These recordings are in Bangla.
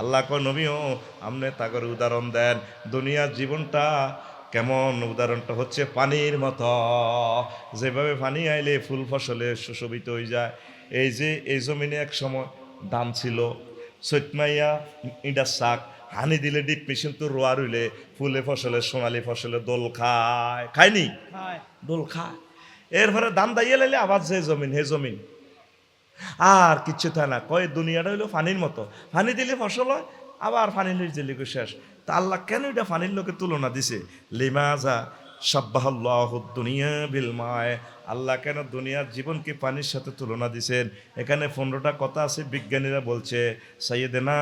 আল্লাহ কয় নবীও আপনি তাগর উদাহরণ দেন। দুনিয়ার জীবনটা কেমন উদাহরণটা হচ্ছে পানির মতো। যেভাবে পানি আইলে ফুল ফসলে সুশোভিত হয়ে যায়। এই যে এই জমিনে এক সময় দাম ছিল সৈতমাইয়া ইডা শাক হানি দিলে ডিপ মেশিন তো রোয়া রইলে ফুলে ফসলে সোনালি ফসলে দোল খায়। খায়নি? দোল খায়। এরপরে দাম দাইয়ে লাইলে আবার যে জমিন হে জমিন। আর কিচ্ছু থাকে না। কয়, দুনিয়াটা হইল ফানির মতো। ফানি দিলে ফসল হয়, আবার ফানি দিলে শেষ। তা আল্লাহ কেন এটা ফানির লোকে তুলনা দিছে? লিমাজা সাব্বাহ বিল মায়। আল্লাহ কেন দুনিয়ার জীবনকে পানির সাথে তুলনা দিছেন? এখানে পনেরোটা কথা আছে, বিজ্ঞানীরা বলছে, সাইয়েদেনা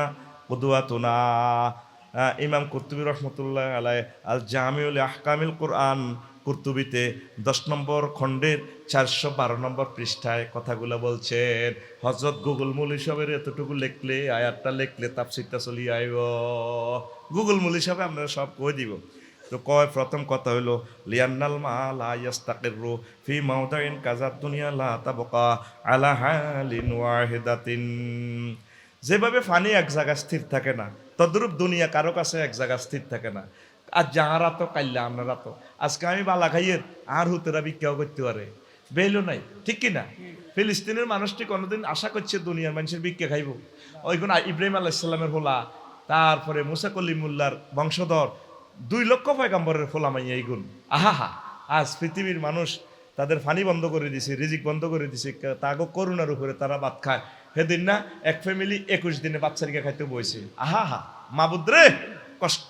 উদুয়াতুনা ইমাম কুর্তুবী রহমতুল্লাহ আলাই আল জামিউল আহকামিল কোরআন কুর্তুবিতে দশ নম্বর খণ্ডের চারশো বারো নম্বর পৃষ্ঠায় কথাগুলো বলছেন হজরত গুগল মূল হিসাবের এতটুকু লিখলে, আয়াতটা লিখলে তাপসিরটা চলি আইব। গুগল মূল হিসাবে আমরা সব কই দিব? তো কয়, প্রথম কথা হইল লিয়ান্নাল মা লা ইয়াস্তাকিরু ফি মাউদাইন কাজাত দুনিয়া লা তাবকা আলা হালিন ওয়াহিদাতিন। যেভাবে ফানি এক জায়গা স্থির থাকে না, তদ্রূপ দুনিয়া কারও কাছে এক জায়গা স্থির থাকে না। আর যাহারা তো কাইল্লা, আপনারা তো। আজকে আমি বালা খাইয়ের আর হুতেরা বিজ্ঞাও করতে পারে। বেইলো নাই, ঠিক কি না ফিলিস্তিনের মানুষটি কোনোদিন আশা করছে দুনিয়ার মানুষের বিজ্ঞা খাইব। ওইগুন ইব্রাহিম আলাইসাল্লামের হোলা, তারপরে মুসা কলিমুল্লার বংশধর, দুই লক্ষ পয়গাম্বরের ফোলা মাইয়া এইগুন আহা আজ পৃথিবীর মানুষ তাদের ফানি বন্ধ করে দিছে, রিজিক বন্ধ করে দিছে তাগো করুণার উপরে তারা ভাত খায়। সেদিন না এক ফ্যামিলি একুশ দিনে বাচ্চারিকে খাইতে বইছে। আহা হা, মাবুদ রে, কষ্ট।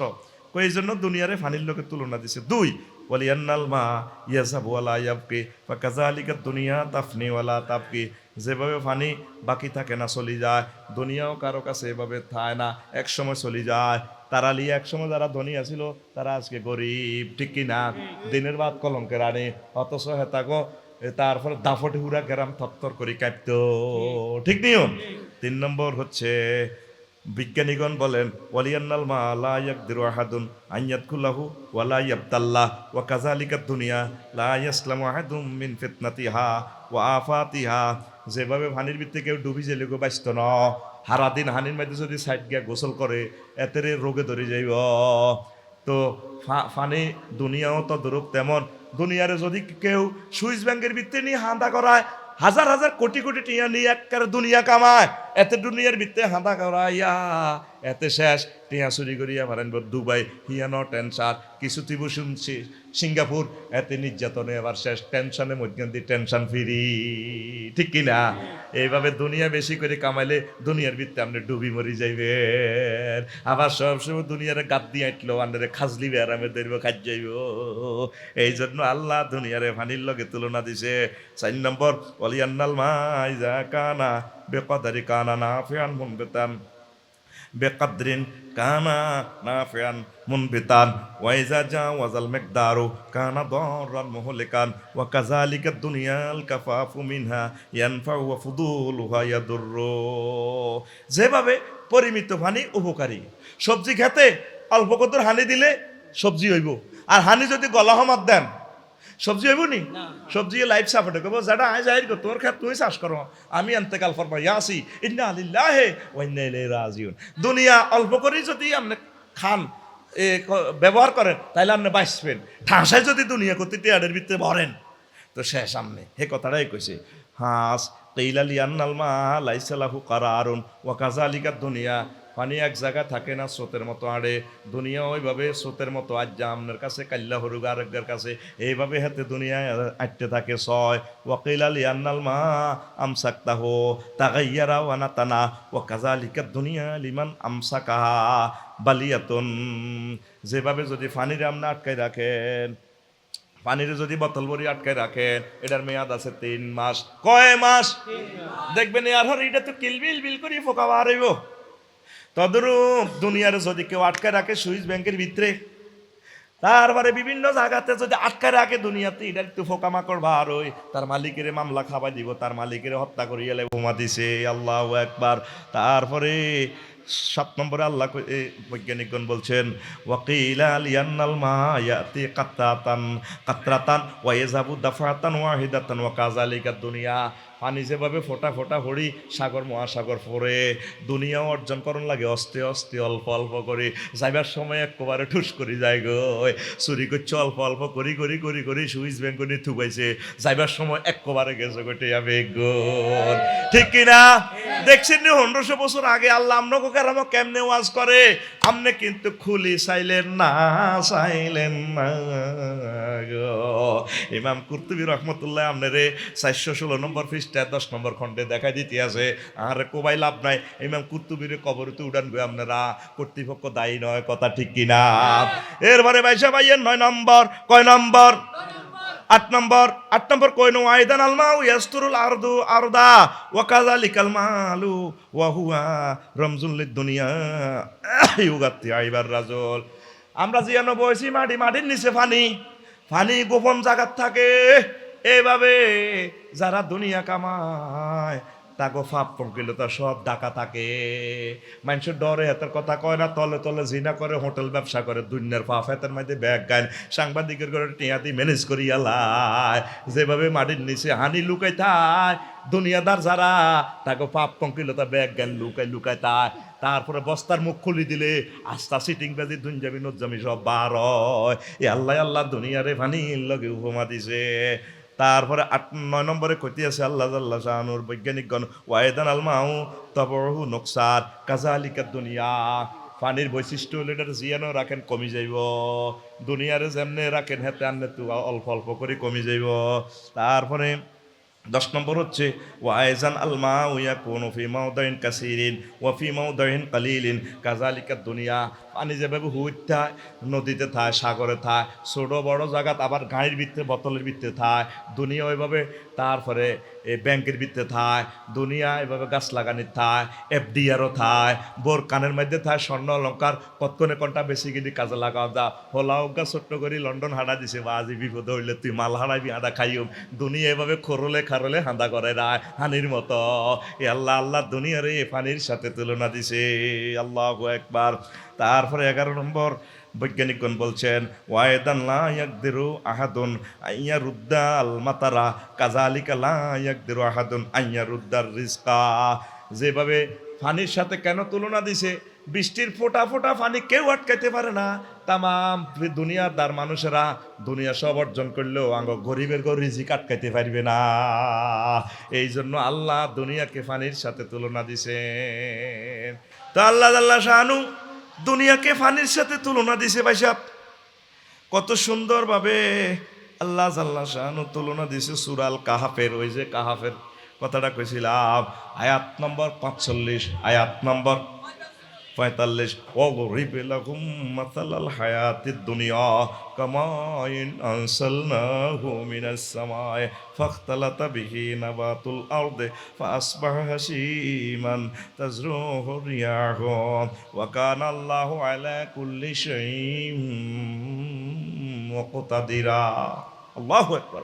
এই জন্য দুনিয়ারে ফানির লোকের তুলনা দিছে। দুই ওয়ালিয়ান্নাল মা ইয়াজাবু ওয়ালা ইয়াবকি বা কাজালিকা দুনিয়া তাফনি ওয়ালা তাবকি। যেভাবে ফানি বাকি থাকে না, চলি যায়। দুনিয়াও কারও কাছে এভাবে থায় না, এক সময় চলি যায়। তারা লিয়ে এক সময় যারা ধনী আছিল, তারা আজকে গরিব, ঠিক কি না? দিনের বাদ কলঙ্কের আনে। অথচ হেতাগো এ তারপরে দাফটে হুরা গেরাম থরথর করে কাঁপত। ঠিক নিও তিন নম্বর হচ্ছে বিজ্ঞানীগণ বলেন, ওয়ালিয়ান্নাল মা লা ইয়াকদিরু আহাদুন আন ইয়াদখুলাহু ওয়া লা ইয়াবতাল্লাহ ওয়া কাযালিকা দুনিয়া লা ইয়াসলামু আহাদুম মিন ফিতনাতিহা ওয়া আফাতিহা। যেভাবে পানির ভিতরে কেউ ডুবি জেলে গো বাঁচত ন হারা দিন হানির মধ্যে যদি সাইড গিয়া গোসল করে, এতেরে রোগে ধরে যাইব। তো ফানি দুনিয়াও তো দুরূপ তেমন। দুনিয়ারে যদি কেউ সুইস ব্যাংকের ভিত্তি নিয়ে হাঁদা করায় হাজার হাজার কোটি কোটি টিয়া নিয়ে এক দুনিয়া কামায়। এতে দুনিয়ার ভিত্তে হাঁদা করাইয়া এতে শেষ। টিয়া চুরি করিয়া মারেন দুবাই, হিয়ানো টেনশন কিছু তিব শুনছি সিঙ্গাপুর। এতে নির্যাতনে আবার শেষ। টেনশনে মধ্যে দিয়ে টেনশন ফিরি। ঠিক কিনা এইভাবে দুনিয়া বেশি করে কামাইলে দুনিয়ার ভিত্তে আপনি ডুবি মরি যাইবেন। আবার সব সবসময় দুনিয়ার গাদ দিয়ে আইটলো, আন্ডারে খাজলি বেড়ামে ধরব খাজ যাইব। এই জন্য আল্লাহ দুনিয়ারে ফানির লগে তুলনা দিছে। চার নম্বর অলিয়ান্নাল মাই যা কানা বেকদারি কানা না ফেয়ান মন বেতান বেকাদ্রিন কানা না ফেয়ান মন বেতান ওয়াইজা যা ওয়াজাল মেকদারু কানা দরান মোহলেকান, ওয়া কাজালিকা দুনিয়াল কাফাফু মিনহা ইয়ানফা ওয়া ফুদুলুহা ইয়াদুররু। যেভাবে পরিমিত পানি উপকারী, সবজি খেতে অল্প কত হানি দিলে সবজি হইব। আর হানি যদি গলা হমাত দেন সবজি হইব নি? সবজি লাইফ সাপোর্ট করব যেটা আয় যাই গো তোর খেত তুই চাষ করো। আমি আনতেকাল ফরমা ইয়াসি ইন্না আলিল্লাহে ওয়া ইন্না ইলাইহি রাজিউন। দুনিয়া অল্প করে যদি আপনি খান ব্যবহার করেন তাহলে আপনি বাঁচবেন। ঠাসায় যদি দুনিয়া করতে টিয়ারের ভিতরে ভরেন। তো শেষ সামনে, হে কথাটাই কইছে, হাস কেইলা লিয়ান্নাল মা লাইসালাহু কারারুন, ওয়া কাজালিকা দুনিয়া পানি এক জায়গা থাকে না স্রোতের মতো আড়ে। দুনিয়া ওইভাবে স্রোতের মতো আজ যা আপনার কাছে কাল্লা হরুগ আরেকদের কাছে। এইভাবে হাতে দুনিয়ায় আটতে থাকে ছয়। ওয়াকিলা লিয়ান্নাল মা আমসাক্তা হো তাগাইয়ারা ওয়ানা তানা ও কাজা কাজালিকা দুনিয়া লিমান আমসাকাহা বালিয়াতুন। যেভাবে যদি পানিরে আপনি আটকাই রাখেন পানিরে যদি বোতল ভরি আটকায় রাখেন এটার মেয়াদ আছে তিন মাস। কয় মাস? দেখবেন আর হর এটা তো কিলবিল বিল করি ফোকা বাড়াইব তদরূপ দুনিয়ারে যদি কেউ আটকায় রাখে, সুইস ব্যাংকের ভিতরে তারপরে বিভিন্ন জায়গাতে যদি আটকায় রাখে দুনিয়াতে, এটা একটু ফোকামাকড় বার ওই তার মালিকের মামলা খাবার দিব, তার মালিকের হত্যা করিয়ে এলে বোমা দিছে, আল্লাহ একবার তারপরে সাত নম্বরে আল্লাহ বৈজ্ঞানিকগণ বলছেন, ওয়াকিলা লিয়ান্নাল মা ইয়াতি কাত্তাতান কাত্রাতান, ওয়া ইয়াজাবু দাফাতান ওয়াহিদাতান, ওয়া কাযালিকা দুনিয়া পানি যেভাবে ফোটা ফোটা হরি সাগর মহাসাগর পরে দুনিয়াও অর্জন করন লাগে, অস্তে অস্তে অল্প অল্প করে। যাইবার সময় একবারে ঠুস করি যায় গো চুরি করছে অল্প অল্প করি করি করি করি, সুইচ ব্যাংক করে থুবাইছে। যাইবার সময় একবারে গেছে গোটে আমি গো ঠিক কিনা দেখছেন নি, পনেরোশো বছর আগে আল্লাহ আমনকে কেরাম কেমনে ওয়াজ করে? আমনে কিন্তু খুলি চাইলেন না চাইলেন না গো। ইমাম কুর্তুবী রহমতুল্লাহ আপনারে চারশো ষোলো নম্বর পৃষ্ঠা দশ নম্বর খণ্ডে দেখাই দিতে আছে আর কোবাই লাভ নাই। ইমাম কুর্তুবীর কবরতে উড়ান গো আপনারা, কর্তৃপক্ষ দায়ী নয়, কথা ঠিক কিনা? এরপরে বাইশা ভাইয়ের নয় নম্বর, কয় নম্বর? আট নম্বর আট নম্বর কইনো আইদান আলমাউ ইয়াস্তুরুল আরদু আরদা, ওয়া কাযালিকাল মালু, ওয়া হুয়া রমজুল দুনিয়া। ইউগাতি আইবার রাজুল। আমরা জিয়ানো বয়সী মাটি, মাটির নিচে ফানি ফানি গোপন জায়গার থাকে। এইভাবে যারা দুনিয়া কামায় তাকে ফাপ পঙ্কিলতা সব ডাকা থাকে। মানুষের ডরে হাতের কথা কয় না, তলে তলে জিনা করে, হোটেল ব্যবসা করে, দুনিয়ার ফাপ হাতের মধ্যে ব্যাগ গান সাংবাদিকের করে টিয়াদি ম্যানেজ করি আলায় যেভাবে মাটির নিচে হানি লুকাই থায় দুনিয়াদার যারা তাকে পাপ পঙ্কিলতা ব্যাগ জ্ঞান লুকাই লুকাই তাই তারপরে বস্তার মুখ খুলি দিলে, আস্তা সিটিং বাজি দুনজামি নজ্জামি সব বার হয়। এ আল্লাহ আল্লাহ, দুনিয়ারে ভানির লগে উপমা দিছে। তারপরে আট, নয় নম্বরে কইতে আছে, আল্লাহ আল্লাহ শাহানুর বৈজ্ঞানিকগণ, ওয়াইদান আলমাউ তবরহু নকসার কাজালিকা দুনিয়া। পানির বৈশিষ্ট্য হলে এটা জিয়ানো রাখেন কমি যাইব। দুনিয়ারে যেমনে রাখেন, হেতে আনলে তো অল্প অল্প করে কমি যাইব। তারপরে দশ নম্বর হচ্ছে ও ওয়াইজান আলমা উইয়া কোন ফি মাউদাইন কাসিরিন ওয়া ফি মাউদাইন কালিলিন। কাজালিকা দুনিয়া পানি যেভাবে হুইট থায়, নদীতে থায়, সাগরে থায়, ছোট বড় জায়গাত আবার গাড়ির ভিত্তে বোতলের ভিত্তে থায়। দুনিয়া ওইভাবে তারপরে এই ব্যাংকের ভিত্তে থায়। দুনিয়া এভাবে গাছ লাগানির থায়, এফডিআরও থায়। বোর কানের মধ্যে থায়, স্বর্ণ অলঙ্কার কতক্ষণে কোনটা বেশি গিয়ে কাজে লাগাও যা। হোলা অজ্ঞা ছোট্ট করে লন্ডন হাঁড়া দিছে বা আজি বিপদ হইলে তুই মাল হারাইবি হাঁড়া খাইও দুনিয়া এভাবে খরলে খারলে হাঁদা করে রায়, হানির মতো। এ আল্লাহ আল্লাহ দুনিয়ারে এ পানির সাথে তুলনা দিছে। আল্লাহ একবার তারপরে এগারো নম্বর, বৈজ্ঞানিকগণ বলছেন ওয়াইদান লা ইয়াকদিরু আহাদুন আইয়া রুদ্দা আল মাতারা কাজালিকা লা ইয়াকদিরু আহাদুন আইয়া রুদ্দার রিজকা। যেভাবে ফানির সাথে কেন তুলনা দিছে? বৃষ্টির ফোঁটা ফোটা পানি কেউ আটকাইতে পারে না। তামাম দুনিয়ার দার মানুষেরা দুনিয়া সব অর্জন করলেও আঙ্গ গরিবের গো রিজিক আটকাইতে পারবে না। এই জন্য আল্লাহ দুনিয়াকে পানির সাথে তুলনা দিছে তো আল্লাহ আল্লাহ শাহানু দুনিয়াকে পানির সাথে তুলনা দিছে ভাইসাব কত সুন্দরভাবে আল্লাহ আল্লাহ শাহানু তুলনা দিছে সুরাল কাহাফের, ওই যে কাহাফের কথাটা কইছিলাম। আয়াত নম্বর পাঁচচল্লিশ, আয়াত নম্বর পঁয়তাল্লিশ ওগরিব লাহুম মাসালাল হায়াতিদ দুনিয়া কামাইন আনসালনাহু মিনাস সামায় ফাখতালাতা বিহি নাবাতুল আরদে ফাসবাহ হাসিমান তাজরুহু রিয়াহু, ওয়া কানা আল্লাহু আলা কুল্লি শাইইন মুকতাদিরা। আল্লাহু আকবার।